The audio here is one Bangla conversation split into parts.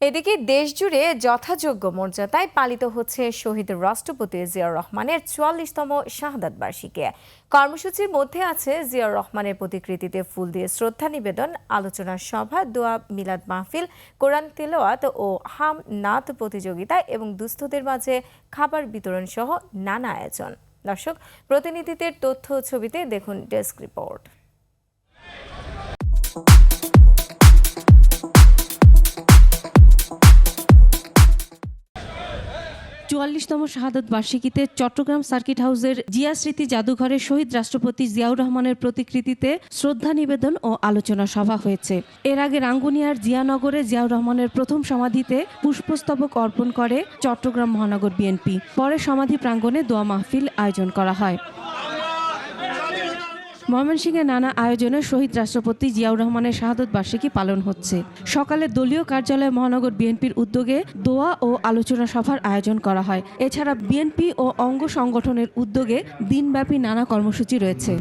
এদিকে দেশজুড়ে যথাযোগ্য মর্যাদায় পালিত হচ্ছে শহীদ রাষ্ট্রপতি জিয়াউর রহমানের চুয়াল্লিশতম শাহাদাত বার্ষিকী। কর্মসূচির মধ্যে আছে জিয়াউর রহমানের প্রতিকৃতিতে ফুল দিয়ে শ্রদ্ধা নিবেদন, আলোচনা সভা, দোয়া, মিলাদ মাহফিল, কোরআন তেলাওয়াত ও হাম নাত প্রতিযোগিতা এবং দুস্থদের মাঝে খাবার বিতরণ সহ নানা আয়োজন। দর্শক, প্রতিনিধিদের তথ্য ছবিতে দেখুন ডেস্ক রিপোর্ট। চুয়াল্লিশতম শাহাদত বার্ষিকীতে চট্টগ্রাম সার্কিট হাউসের জিয়া স্মৃতি জাদুঘরে শহীদ রাষ্ট্রপতি জিয়াউর রহমানের প্রতিকৃতিতে শ্রদ্ধা নিবেদন ও আলোচনা সভা হয়েছে। এর আগে রাঙ্গুনিয়ার জিয়ানগরে জিয়াউর রহমানের প্রথম সমাধিতে পুষ্পস্তবক অর্পণ করে চট্টগ্রাম মহানগর বিএনপি। পরে সমাধি প্রাঙ্গণে দোয়া মাহফিল আয়োজন করা হয়। ময়মনসিংহে নানা আয়োজনে শহীদ রাষ্ট্রপতি জিয়াউর রহমানের শাহাদত বার্ষিকী পালন হচ্ছে। সকালে দলীয় কার্যালয়ে মহানগর বিএনপির উদ্যোগে দোয়া ও আলোচনা সভার আয়োজন করা হয়। এছাড়া বিএনপি ও অঙ্গ সংগঠনের উদ্যোগে দিনব্যাপী নানা কর্মসূচি রয়েছে।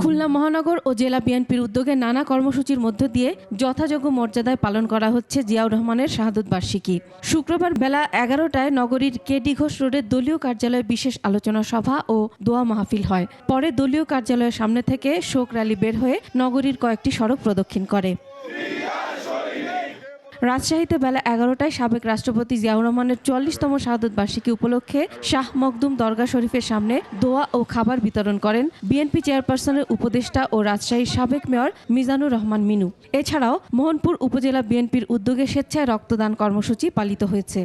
খুলনা মহানগর ও জেলা বিএনপির উদ্যোগে নানা কর্মসূচির মধ্য দিয়ে যথাযোগ্য মর্যাদায় পালন করা হচ্ছে জিয়াউর রহমানের শাহাদুত বার্ষিকী। শুক্রবার বেলা এগারোটায় নগরীর কেডি ঘোষ রোডের দলীয় কার্যালয়ে বিশেষ আলোচনা সভা ও দোয়া মাহফিল হয়। পরে দলীয় কার্যালয়ের সামনে থেকে শোক র্যালি বের হয়ে নগরীর কয়েকটি সড়ক প্রদক্ষিণ করে। রাজশাহীতে বেলা এগারোটায় সাবেক রাষ্ট্রপতি জিয়াউর রহমানের চল্লিশতম শাহাদত বার্ষিকী উপলক্ষে শাহ মকদুম দরগা শরীফের সামনে দোয়া ও খাবার বিতরণ করেন বিএনপি চেয়ারপারসনের উপদেষ্টা ও রাজশাহীর সাবেক মেয়র মিজানুর রহমান মিনু। এছাড়াও মোহনপুর উপজেলা বিএনপির উদ্যোগে স্বেচ্ছায় রক্তদান কর্মসূচি পালিত হয়েছে।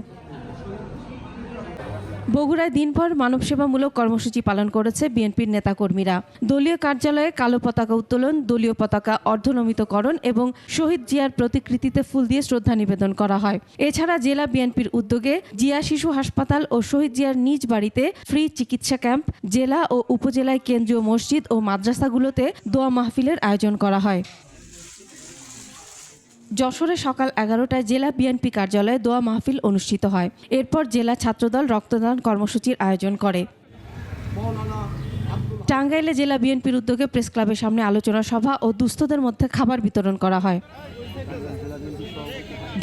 বগুড়ায় দিনভর মানবসেবামূলক কর্মসূচি পালন করেছে বিএনপির নেতাকর্মীরা। দলীয় কার্যালয়ে কালো পতাকা উত্তোলন, দলীয় পতাকা অর্ধনমিতকরণ এবং শহীদ জিয়ার প্রতিকৃতিতে ফুল দিয়ে শ্রদ্ধা নিবেদন করা হয়। এছাড়া জেলা বিএনপির উদ্যোগে জিয়া শিশু হাসপাতাল ও শহীদ জিয়ার নিজ বাড়িতে ফ্রি চিকিৎসা ক্যাম্প, জেলা ও উপজেলায় কেন্দ্রীয় মসজিদ ও মাদ্রাসাগুলোতে দোয়া মাহফিলের আয়োজন করা হয়। যশোরে সকাল এগারোটায় জেলা বিএনপি কার্যালয়ে দোয়া মাহফিল অনুষ্ঠিত হয়। এরপর জেলা ছাত্রদল রক্তদান কর্মসূচির আয়োজন করে। টাঙ্গাইলে জেলা বিএনপির উদ্যোগে প্রেস ক্লাবের সামনে আলোচনা সভা ও দুস্থদের মধ্যে খাবার বিতরণ করা হয়।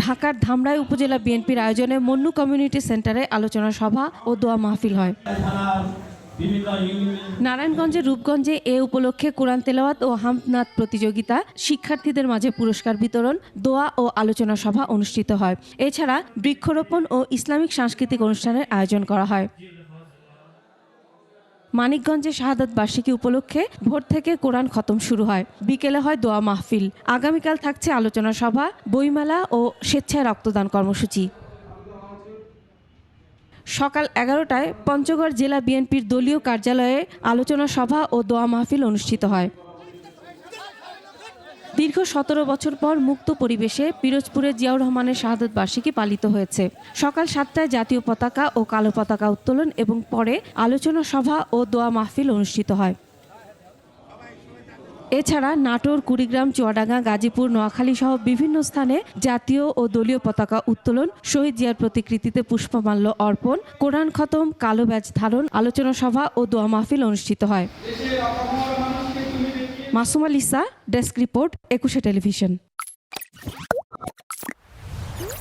ঢাকার ধামরাই উপজেলা বিএনপির আয়োজনে মন্নু কমিউনিটি সেন্টারে আলোচনা সভা ও দোয়া মাহফিল হয়। নারায়ণগঞ্জের রূপগঞ্জে এ উপলক্ষে কোরআন তেলাওয়াত ও হামনাথ প্রতিযোগিতা, শিক্ষার্থীদের মাঝে পুরস্কার বিতরণ, দোয়া ও আলোচনা সভা অনুষ্ঠিত হয়। এছাড়া বৃক্ষরোপণ ও ইসলামিক সাংস্কৃতিক অনুষ্ঠানের আয়োজন করা হয়। মানিকগঞ্জে শাহাদাত বার্ষিকী উপলক্ষে ভোর থেকে কোরআন খতম শুরু হয়। বিকেলে হয় দোয়া মাহফিল। আগামীকাল থাকছে আলোচনা সভা, বইমেলা ও স্বেচ্ছায় রক্তদান কর্মসূচি। সকাল এগারোটায় পঞ্চগড় জেলা বিএনপির দলীয় কার্যালয়ে আলোচনা সভা ও দোয়া মাহফিল অনুষ্ঠিত হয়। দীর্ঘ সতেরো বছর পর মুক্ত পরিবেশে পিরোজপুরে জিয়াউর রহমানের শাহাদত বার্ষিকী পালিত হয়েছে। সকাল সাতটায় জাতীয় পতাকা ও কালো পতাকা উত্তোলন এবং পরে আলোচনা সভা ও দোয়া মাহফিল অনুষ্ঠিত হয়। এছাড়া নাটোর, কুড়িগ্রাম, চুয়াডাঙ্গা, গাজীপুর, নোয়াখালী সহ বিভিন্ন স্থানে জাতীয় ও দলীয় পতাকা উত্তোলন, শহীদ জিয়ার প্রতিকৃতিতে পুষ্পমাল্য অর্পণ, কোরআন খতম, কালো ব্যাজ ধারণ, আলোচনা সভা ও দোয়া মাহফিল অনুষ্ঠিত হয়। Masum Alisa desk report, Ekushey television.